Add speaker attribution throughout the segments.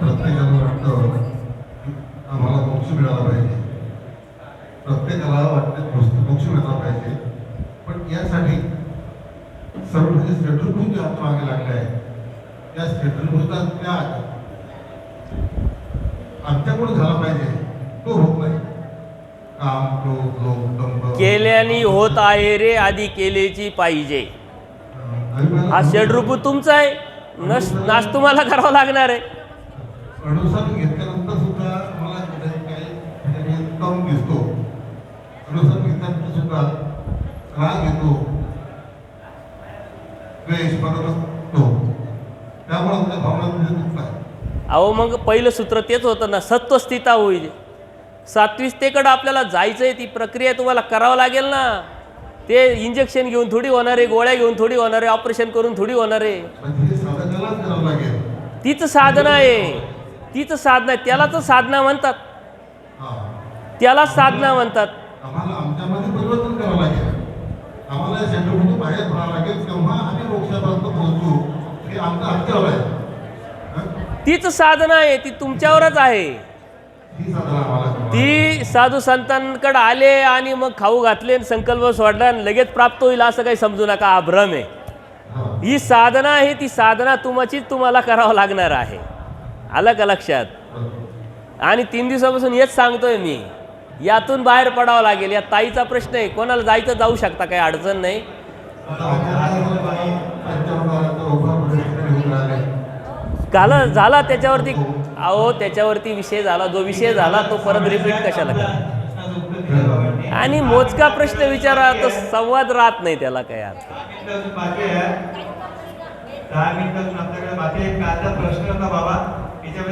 Speaker 1: प्रत्येकाला वाटतं आम्हाला मोक्ष मिळाला पाहिजे. प्रत्येकाला वाटतं मोक्ष मोक्ष मिळाला पाहिजे. पण यासाठी सर्व जे सेटलभूत जे हात मागे लागले आहे. त्या सेटलभूतात त्याग आमच्याकडून झाला पाहिजे. तो होत नाही.
Speaker 2: केल्याने होत आहे रे आधी केलेची पाहिजे. हा षडरूप तुमचा आहे. नस नाच तुम्हाला करावं लागणार आहे.
Speaker 1: म्हणजे दुखतात
Speaker 2: अहो मग पहिलं सूत्र तेच होतं ना सत्वस्थिता होईल. सात्विकतेकडं आपल्याला जायचं आहे ती प्रक्रिया तुम्हाला करावं लागेल ना. ते इंजेक्शन घेऊन थोडी होणार आहे गोळ्या घेऊन थोडी होणार आहे ऑपरेशन करून थोडी होणार. आहे तीच साधना आहे. तीच साधना आहे. त्यालाच साधना म्हणतात. त्यालाच साधना म्हणतात? तीच साधना आहे. ती तुमच्यावरच आहे. ती साधू संतांकडे आले आणि मग खाऊ घातले आणि संकल्प सोडला आणि लगेच प्राप्त होईल असं काही समजू नका हा भ्रम आहे.
Speaker 1: हा.
Speaker 2: साधना आहे ती साधना तुमचीच तुम्हाला करावं लागणार आहे. आलं का लक्षात. आणि तीन दिवसापासून हेच सांगतोय मी यातून बाहेर पडावं लागेल. या ताईचा प्रश्न आहे कोणाला जायचं जाऊ शकता काही अडचण नाही.
Speaker 1: आता
Speaker 2: झाला त्याच्यावरती अहो त्याच्यावरती विषय झाला जो विषय झाला तो परत रिपीट कशाला करा? आणि मोजका प्रश्न विचारा तो संवाद राहत नाही त्याला काय अर्थ.
Speaker 3: प्रश्न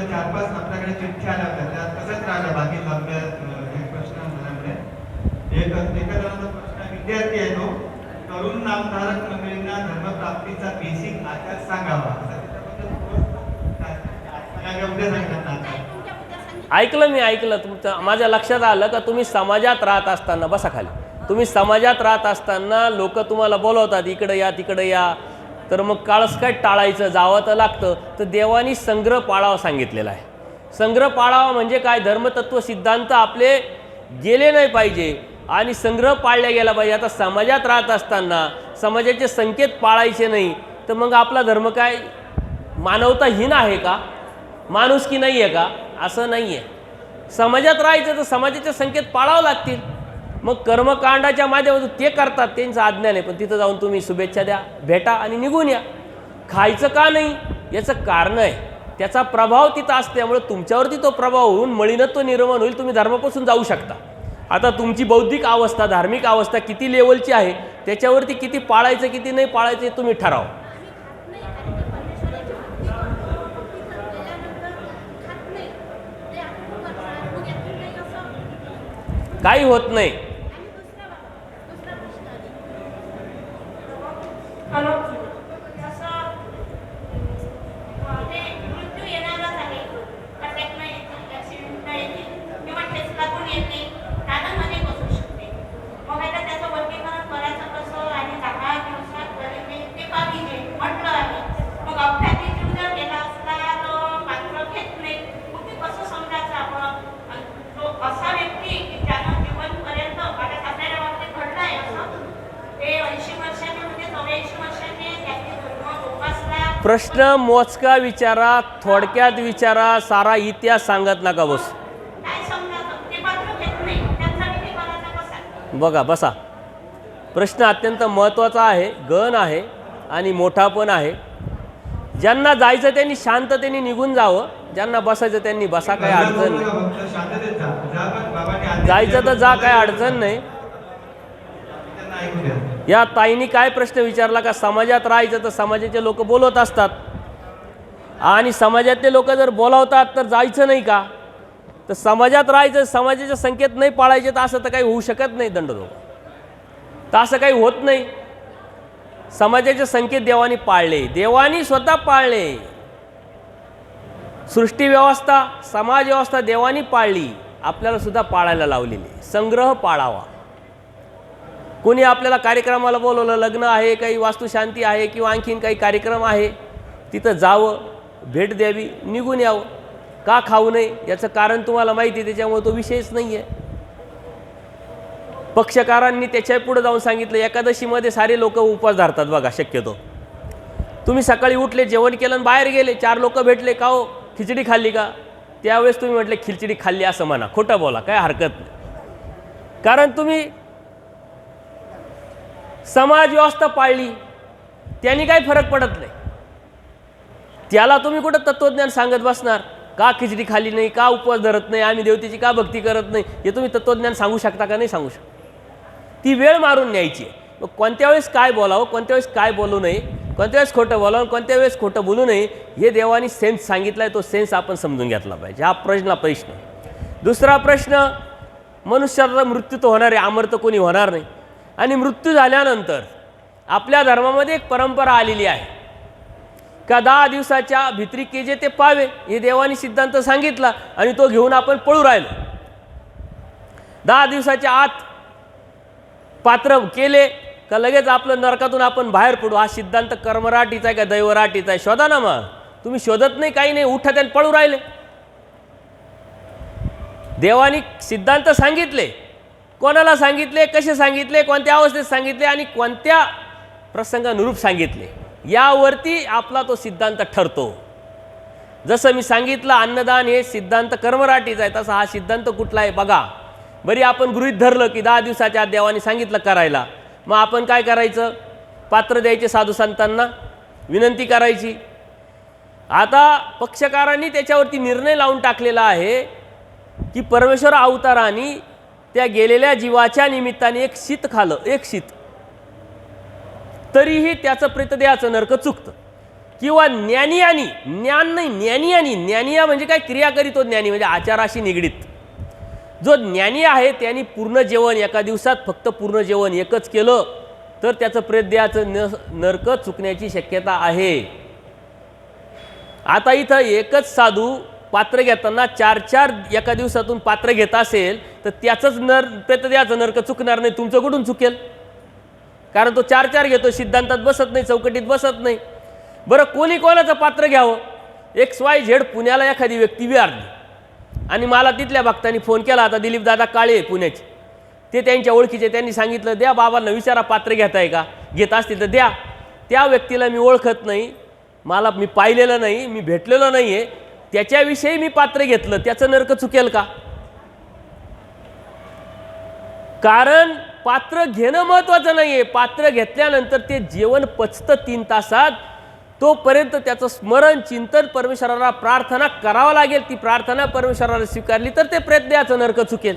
Speaker 3: चार पाच आपल्याकडे चिठ्ठ्या आल्या होत्या तसंच बाकी प्रश्न झाल्यामुळे एक प्रश्न विद्यार्थी आहे. तो तरुण नामधारक मंडळींना धर्मप्राप्तीचा बेसिक आचार सांगावा असा त्याच्याबद्दल थोडं काय- सांगा, उद्या सांगितलं ना आता.
Speaker 4: उद्या उद्या सांगितलं
Speaker 2: ऐकलं मी ऐकलं. तुमचं माझ्या लक्षात आलं का तुम्ही समाजात राहत असताना बसा खाली. तुम्ही समाजात राहत असताना लोक तुम्हाला बोलवतात इकडं या तिकडं या. तर मग काळस काय टाळायचं जावं तर लागतं. तर देवानी संग्रह पाळावा सांगितलेला आहे. संग्रह पाळावा म्हणजे काय? धर्मतत्व सिद्धांत आपले गेले नाही पाहिजे. आणि संग्रह पाळल्या गेला पाहिजे. आता समाजात राहत असताना समाजाचे संकेत पाळायचे नाही. तर मग आपला धर्म काय? मानवताहीन आहे का? माणूस की नाही आहे का? असं नाही आहे समाजात राहायचं तर समाजाचे संकेत पाळावं लागतील. मग कर्मकांडाच्या माध्यमातून ते करतात त्यांचं अज्ञान आहे पण तिथं जाऊन तुम्ही शुभेच्छा द्या भेटा आणि निघून या. खायचं का नाही? याचं कारण आहे. त्याचा प्रभाव तिथं असल्यामुळे तुमच्यावरती तो प्रभाव होऊन मळीनत्व निर्माण होईल. तुम्ही धर्मापासून जाऊ शकता. आता तुमची बौद्धिक अवस्था धार्मिक अवस्था किती लेवलची आहे त्याच्यावरती किती पाळायचं किती नाही पाळायचं हे तुम्ही ठराव
Speaker 4: आम्ही खात नाही कारण की परमेश्वराची भक्ती करतो तिथं गेल्यानंतर खात नाही ते आपण करतात मग यातून काही असं
Speaker 2: काही होत नाही
Speaker 4: आणि दुसरा बाबा दुसरा प्रश्न आधी जसं ते मृत्यू येणारच आहे अटॅक नाही येते ॲक्सिडेंट नाही येते किंवा ठेच लागून येते प्राणामध्ये बसू शकते मग आता त्याचं वर्गीकरण करायचं कसं आणि दहा दिवसात करायचे ते पाहिजे म्हटलं आहे मग अपघाती जीव जर गेला असला तर पात्र घेत नाही मग ते कसं समजायचं आपण आणि तो असा व्यक्ती की ज्यानं जीवनपर्यंत आता आपल्याला बाबतीत घडलं आहे असं ते ऐंशी वर्षाचे म्हणजे चौऱ्याऐंशी वर्षाचे त्यांनी धर्म जोपासला
Speaker 2: प्रश्न मोजका विचारा थोडक्यात विचारा सारा इतिहास सांगत नका बस.
Speaker 4: काय
Speaker 2: बघा बसा. प्रश्न अत्यंत महत्त्वाचा आहे गण आहे आणि मोठा पण आहे. ज्यांना जायचं त्यांनी शांततेने निघून जावं. ज्यांना बसायचं त्यांनी बसा काही अडचण नाही. जायचं तर जा काही अडचण नाही. या ताईंनी काय प्रश्न विचारला का समाजात राहायचं तर समाजाचे लोक बोलवत असतात. आणि समाजातले लोक जर बोलावतात तर जायचं नाही का? तर समाजात राहायचं समाजाचे संकेत नाही पाळायचे तर असं तर काही होऊ शकत नाही दंडदो तर असं काही होत नाही. समाजाचे संकेत देवानी पाळले. देवानी स्वतः पाळले. सृष्टी व्यवस्था समाज व्यवस्था देवानी पाळली. आपल्याला सुद्धा पाळायला लावलेली. संग्रह पाळावा. कोणी आपल्याला कार्यक्रमाला बोलवलं लग्न आहे काही वास्तुशांती आहे किंवा आणखीन काही कार्यक्रम आहे तिथं जावं भेट द्यावी निघून यावं. का खाऊ नये? याचं कारण तुम्हाला माहिती आहे त्याच्यामुळे तो विषयच नाही आहे पक्षकारांनी त्याच्या पुढे जाऊन सांगितलं एकादशीमध्ये सारे लोक उपवास धरतात बघा शक्यतो. तुम्ही सकाळी उठले जेवण केलं आणि बाहेर गेले चार लोक भेटले का हो? खिचडी खाल्ली का? त्यावेळेस तुम्ही म्हटले खिचडी खाल्ली असं म्हणा खोटं बोला काय हरकत नाही. कारण तुम्ही समाज व्यवस्था पाळली त्यांनी काही फरक पडत नाही. त्याला तुम्ही कुठं तत्त्वज्ञान सांगत बसणार? का खिचडी खाली नाही का उपवास धरत नाही आम्ही देवतेची का भक्ती करत नाही? हे तुम्ही तत्त्वज्ञान सांगू शकता का? नाही सांगू शकता. ती वेळ मारून न्यायची आहे. मग कोणत्या वेळेस काय बोलावं कोणत्या वेळेस काय बोलू नये कोणत्या वेळेस खोटं बोलावं कोणत्या वेळेस खोटं बोलू नये हे देवानी सेन्स सांगितला आहे तो सेन्स आपण समजून घेतला पाहिजे. हा प्रश्न प्रश्न दुसरा प्रश्न मनुष्याचा मृत्यू तर होणार आहे अमर तर कोणी होणार नाही. आणि मृत्यू झाल्यानंतर आपल्या धर्मामध्ये एक परंपरा आलेली आहे. का दहा दिवसाच्या भित्रिके जे ते पावे हे देवानी सिद्धांत सांगितला आणि तो घेऊन आपण पळू राहिलो. दहा दिवसाच्या आत पात्र केले का लगेच आपलं नरकातून आपण बाहेर पडू. हा सिद्धांत कर्मराटीचा आहे का दैवराटीचा आहे? शोधा ना मग. तुम्ही शोधत नाही काही नाही उठा त्याने पळू राहिले. देवानी सिद्धांत सांगितले कोणाला सांगितले कसे सांगितले कोणत्या अवस्थेत सांगितले आणि कोणत्या प्रसंगानुरूप सांगितले यावरती आपला तो सिद्धांत ठरतो. जसं मी सांगितलं अन्नदान हे सिद्धांत कर्मराटीचा आहे तसा हा सिद्धांत कुठला आहे बघा. बरी आपण गृहित धरलं की दहा दिवसाच्या आत देवाने सांगितलं करायला. मग आपण काय करायचं? पात्र द्यायचे साधू संतांना विनंती करायची. आता पक्षकारांनी त्याच्यावरती निर्णय लावून टाकलेला आहे की परमेश्वर अवताराने त्या गेलेल्या जीवाच्या निमित्ताने एक शीत खालं एक शीत. तरीही त्याचं प्रितदेहाचं नरक चुकतं. किंवा ज्ञानी आणि ज्ञान नाही ज्ञानी आणि ज्ञानिया म्हणजे काय? क्रिया करीतो ज्ञानी म्हणजे आचाराशी निगडीत. जो ज्ञानी आहे त्यांनी पूर्ण जेवण एका दिवसात फक्त पूर्ण जेवण एकच केलं तर त्याचं प्रेतदेहाचं न नरक चुकण्याची शक्यता आहे. आता इथं एकच साधू पात्र घेताना चार चार एका दिवसातून पात्र घेत असेल तर त्याचंच नर प्रेतदेहाचं नरक चुकणार नाही. तुमचं कुठून चुकेल? कारण तो चार चार घेतो सिद्धांतात बसत नाही चौकटीत बसत नाही. बरं कोणी कोणाचं पात्र घ्यावं? एक्स वाय झेड पुण्याला एखादी व्यक्ती विहारली. आणि मला तिथल्या भक्तांनी फोन केला आता दिलीप दादा काळे पुण्याचे. ते त्यांच्या ओळखीचे त्यांनी सांगितलं द्या बाबांना विचारा पात्र घेताय का? घेत असतील तर द्या. त्या व्यक्तीला मी ओळखत नाही. मला मी पाहिलेलं नाही मी भेटलेलो नाही आहे त्याच्याविषयी मी पात्र घेतलं. त्याचं नरक चुकेल का? कारण पात्र घेणं महत्त्वाचं नाही आहे पात्र घेतल्यानंतर ते जेवण पचतं तीन तासात. तोपर्यंत त्याचं स्मरण चिंतन परमेश्वराला प्रार्थना करावं लागेल. ती प्रार्थना परमेश्वराला स्वीकारली तर ते प्रयत्नाचं नरक चुकेल.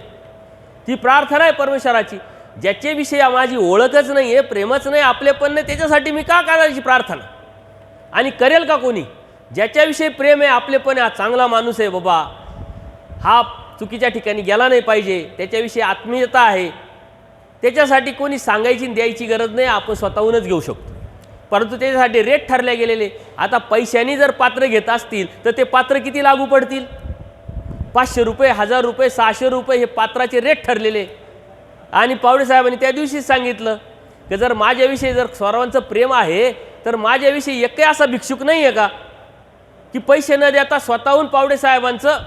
Speaker 2: ती प्रार्थना आहे परमेश्वराची. ज्याच्याविषयी माझी ओळखच नाही आहे प्रेमच नाही आपले पण नाही त्याच्यासाठी मी का करायची प्रार्थना? आणि करेल का कोणी? ज्याच्याविषयी प्रेम आहे आपले पण हा चांगला माणूस आहे बाबा. हा चुकीच्या ठिकाणी गेला नाही पाहिजे. त्याच्याविषयी आत्मीयता आहे. त्याच्यासाठी कोणी सांगायची आणि द्यायची गरज नाही आपण स्वतःहूनच घेऊ शकतो. परंतु त्याच्यासाठी रेट ठरले गेलेले. आता पैशांनी जर पात्र घेत असतील तर ते पात्र किती लागू पडतील? पाचशे रुपये हजार रुपये सहाशे रुपये हे पात्राचे रेट ठरलेले. आणि पावडे साहेबांनी त्या दिवशीच सांगितलं की जर माझ्याविषयी जर सर्वांचं प्रेम आहे तर माझ्याविषयी एकही असा भिक्षुक नाही आहे का? की पैसे न देता स्वतःहून पावडे साहेबांचं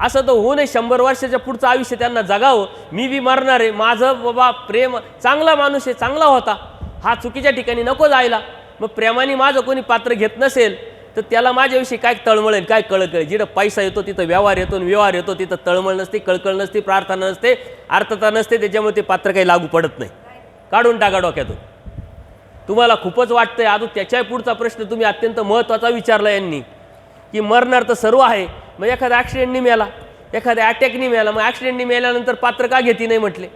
Speaker 2: असं तर होऊ नये. शंभर वर्षाच्या पुढचं आयुष्य त्यांना जगावं. मी बी मरणार आहे. माझं बाबा प्रेम चांगला माणूस आहे चांगला होता. हा चुकीच्या ठिकाणी नको जायला. मग प्रेमाने माझं कोणी पात्र घेत नसेल तर त्याला माझ्याविषयी काय तळमळ काय कळकळ? जिथं पैसा येतो तिथं व्यवहार येतो आणि व्यवहार येतो तिथं तळमळ नसते कळकळ नसते प्रार्थना नसते अर्थता नसते त्याच्यामुळे ते पात्र काही लागू पडत नाही. काढून टाका डोक्यातून. तुम्हाला खूपच वाटतंय. अजून त्याच्या पुढचा प्रश्न तुम्ही अत्यंत महत्त्वाचा विचारला यांनी. की मरणार तर सर्व आहे. मग एखादा ॲक्सिडेंटनी मेला. एखाद्या अटॅकनी मेला. मग ॲक्सिडेंटनी मेल्यानंतर पात्र का घेती नाही म्हटले.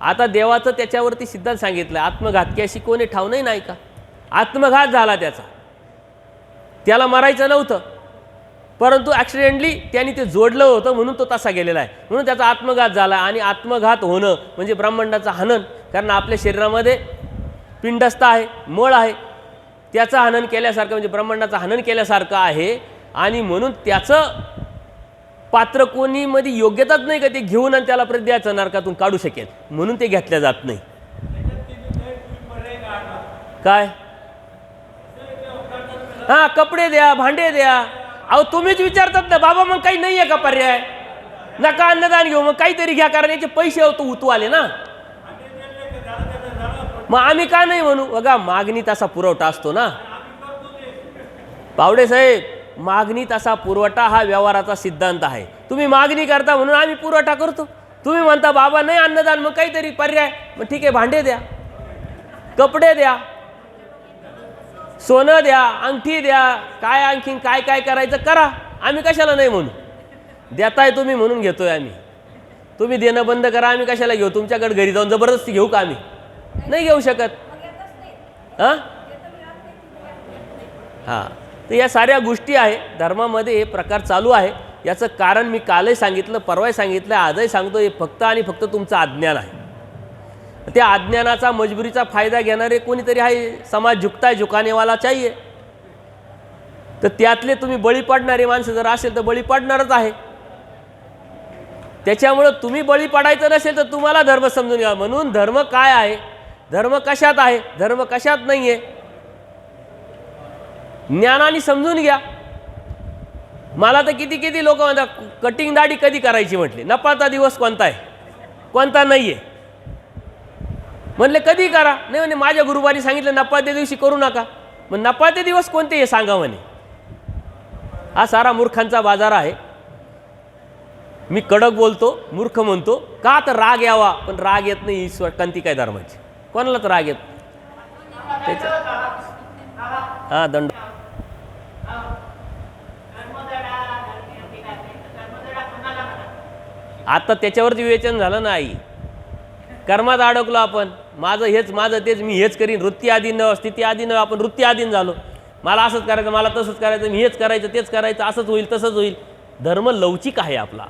Speaker 2: आता देवाचं त्याच्यावरती सिद्धांत सांगितलं आत्मघात. की अशी कोणी ठाव नाही नाही का? आत्मघात झाला त्याचा. त्याला मारायचं नव्हतं. परंतु ॲक्सिडेंटली त्यांनी ते जोडलं होतं म्हणून तो तसा गेलेला आहे. म्हणून त्याचा आत्मघात झाला आणि आत्मघात होणं म्हणजे ब्रह्मांडाचं हनन. कारण आपल्या शरीरामध्ये पिंडस्थ आहे मळ आहे. त्याचं हनन केल्यासारखं म्हणजे ब्रह्मांडाचं हनन केल्यासारखं आहे. आणि म्हणून त्याचं पात्र कोणीमध्ये योग्यताच नाही का ते घेऊन आणि त्याला परत द्यायचं नरकातून काढू शकेल. म्हणून ते घेतल्या जात नाही. काय? हा कपडे द्या भांडे द्या. अहो तुम्हीच विचारतात ना बाबा मग काही नाही आहे का पर्याय? नका अन्नदान घेऊ मग काहीतरी घ्या कारण याचे पैसे होतो उतू आले ना. मग आम्ही का नाही म्हणू? बघा मागणी तसा पुरवठा असतो ना. पावडे साहेब मागणी तसा पुरवठा हा व्यवहाराचा सिद्धांत आहे. तुम्ही मागणी करता म्हणून आम्ही पुरवठा करतो. तुम्ही म्हणता बाबा नाही अन्नदान मग काहीतरी पर्याय. मग ठीक आहे भांडे द्या. कपडे द्या. सोनं द्या अंगठी द्या काय आणखीन काय काय करायचं करा. आम्ही कशाला नाही म्हणू? देताय तुम्ही म्हणून घेतोय आम्ही. तुम्ही देणं बंद करा आम्ही कशाला घेऊ? तुमच्याकडे घरी जाऊन जबरदस्ती घेऊ का आम्ही? नाही घेऊ शकत. हां? हां. तर या साऱ्या गोष्टी आहे. धर्मामध्ये हे प्रकार चालू आहे. याचं कारण मी कालही सांगितलं परवाही सांगितलं आजही सांगतो. हे फक्त आणि फक्त तुमचं अज्ञान आहे. त्या अज्ञानाचा मजबुरीचा फायदा घेणारे कोणीतरी आहे? समाज झुकताय झुकानेवाला चाहिए तर त्यातले तुम्ही बळी पडणारे माणसं जर असेल तर बळी पडणारच आहे. त्याच्यामुळं तुम्ही बळी पडायचं नसेल तर तुम्हाला धर्म समजून घ्या. म्हणून धर्म काय आहे? धर्म कशात आहे? धर्म कशात नाही आहे ज्ञानाने समजून घ्या. मला तर किती किती लोक म्हणतात कटिंग दाढी कधी करायची? म्हटली. नपाचा दिवस कोणता आहे? कोणता नाही आहे म्हणले कधी करा? नाही म्हणे माझ्या गुरुवारी सांगितलं नपात्या दिवशी करू नका. मग नपाळते दिवस कोणते हे सांगा म्हणे. हा सारा मूर्खांचा बाजार आहे. मी कडक बोलतो मूर्ख म्हणतो. का तर राग यावा पण राग येत नाही ईश्वर कंती काय धर्माची. कोणालाच राग येत? त्याच्या हा दंड. आता त्याच्यावरती विवेचन झालं नाही कर्मात अडकलो आपण. माझं हेच माझं तेच मी हेच करीन. वृत्ती आधीन न स्थिती आधीन न आपण वृत्ती आधीन झालो. मला असंच करायचं मला तसंच करायचं मी हेच करायचं तेच करायचं असंच होईल तसंच होईल. धर्म लवचिक आहे आपला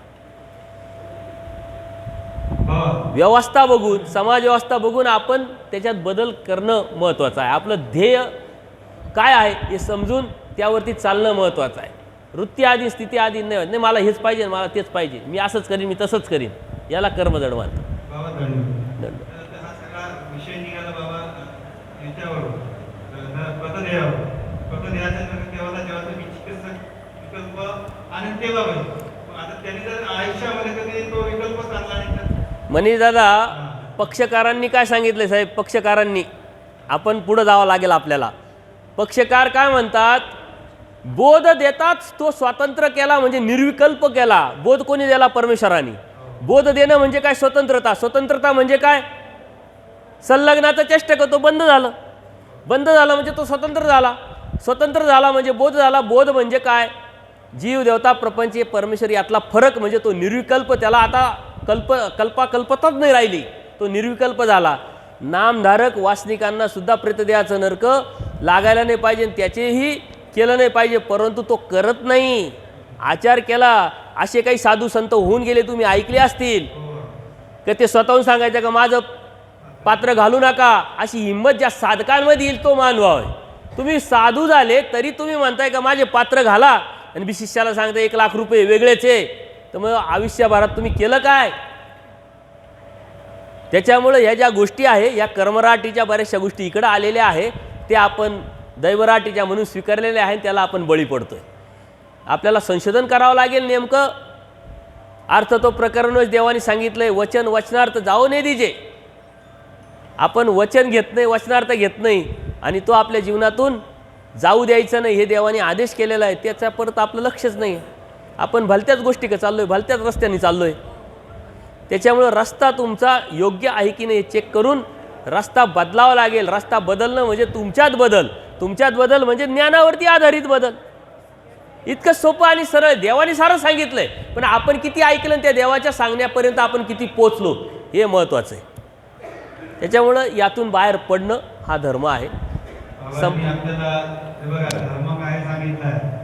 Speaker 3: हो
Speaker 2: व्यवस्था बघून समाज व्यवस्था बघून आपण त्याच्यात बदल करणं महत्त्वाचं आहे. आपलं ध्येय काय आहे हे समजून त्यावरती चालणं महत्त्वाचं आहे. वृत्ती आधी स्थिती आधी नाही होत. नाही मला हेच पाहिजे मला तेच पाहिजे. मी असंच करीन मी तसंच करीन. याला कर्मजड मानतो
Speaker 3: बाबा दंड
Speaker 2: दंड
Speaker 3: तर हा सगळा विषय निघाला बाबा अ, याच्यावरून अ, पतदेहावर पतदेहाच्या नंतर देवाला जेव्हा तुम्ही चिकित्सक विकल्प आणि तेव्हा पाहिजे आता त्यांनी जर आयुष्यामध्ये कधी तो विकल्प आणला नाही तर
Speaker 2: मनीष दादा पक्षकारांनी काय सांगितलं साहेब? पक्षकारांनी. आपण पुढं जावं लागेल आपल्याला. पक्षकार काय म्हणतात? बोध देताच तो स्वातंत्र्य केला म्हणजे निर्विकल्प केला. बोध कोणी दिला? परमेश्वराने. बोध देणं म्हणजे काय? स्वतंत्रता. स्वतंत्रता म्हणजे काय? संलग्नाचं चेष्ट करतो बंद झालं. बंद झालं म्हणजे तो स्वतंत्र झाला. स्वतंत्र झाला म्हणजे बोध झाला. बोध म्हणजे काय? जीव देवता प्रपंच हे परमेश्वर यातला फरक म्हणजे तो निर्विकल्प. त्याला आता कल्प कल्पाकल्पताच नाही राहिली. तो निर्विकल्प झाला. नामधारक वासनिकांना सुद्धा प्रेतदेहाचं नरक लागायला नाही पाहिजे आणि त्याचेही केलं नाही पाहिजे परंतु तो करत नाही. आचार केला. असे काही साधू संत होऊन गेले तुम्ही ऐकले असतील. का ते स्वतःहून सांगायचं का माझं पात्र घालू नका. अशी हिंमत ज्या साधकांमध्ये येईल तो मानवा होय तुम्ही साधू झाले तरी तुम्ही म्हणताय का माझे पात्र घाला. आणि बी शिष्याला सांगता एक लाख रुपये वेगळेच आहे. तर मग आयुष्यभरात तुम्ही केलं काय? त्याच्यामुळं ह्या ज्या गोष्टी आहे या कर्मराटीच्या बऱ्याचशा गोष्टी इकडं आलेल्या आहे ते आपण दैवराटीच्या म्हणून स्वीकारलेल्या आहे त्याला आपण बळी पडतोय. आपल्याला संशोधन करावं लागेल नेमकं. अर्थ तो प्रकरणच देवाने सांगितलंय वचन वचनार्थ जाऊ नये दिजे. आपण वचन घेत नाही वचनार्थ घेत नाही आणि तो आपल्या जीवनातून जाऊ द्यायचं नाही हे देवाने आदेश केलेला आहे त्याच्या परत आपलं लक्षच नाही. आपण भलत्याच गोष्टी का आहे भलत्याच रस्त्याने चाललो आहे त्याच्यामुळं रस्ता तुमचा योग्य आहे की नाही चेक करून रस्ता बदलावा लागेल. रस्ता बदलणं म्हणजे तुमच्यात बदल. तुमच्यात बदल म्हणजे ज्ञानावरती आधारित बदल. इतकं सोपं आणि सरळ देवाने सारं सांगितलंय. पण आपण किती ऐकलं आणि त्या देवाच्या सांगण्यापर्यंत आपण किती पोचलो हे महत्त्वाचं आहे. त्याच्यामुळं यातून बाहेर पडणं हा धर्म आहे. सम-
Speaker 3: धर्म काय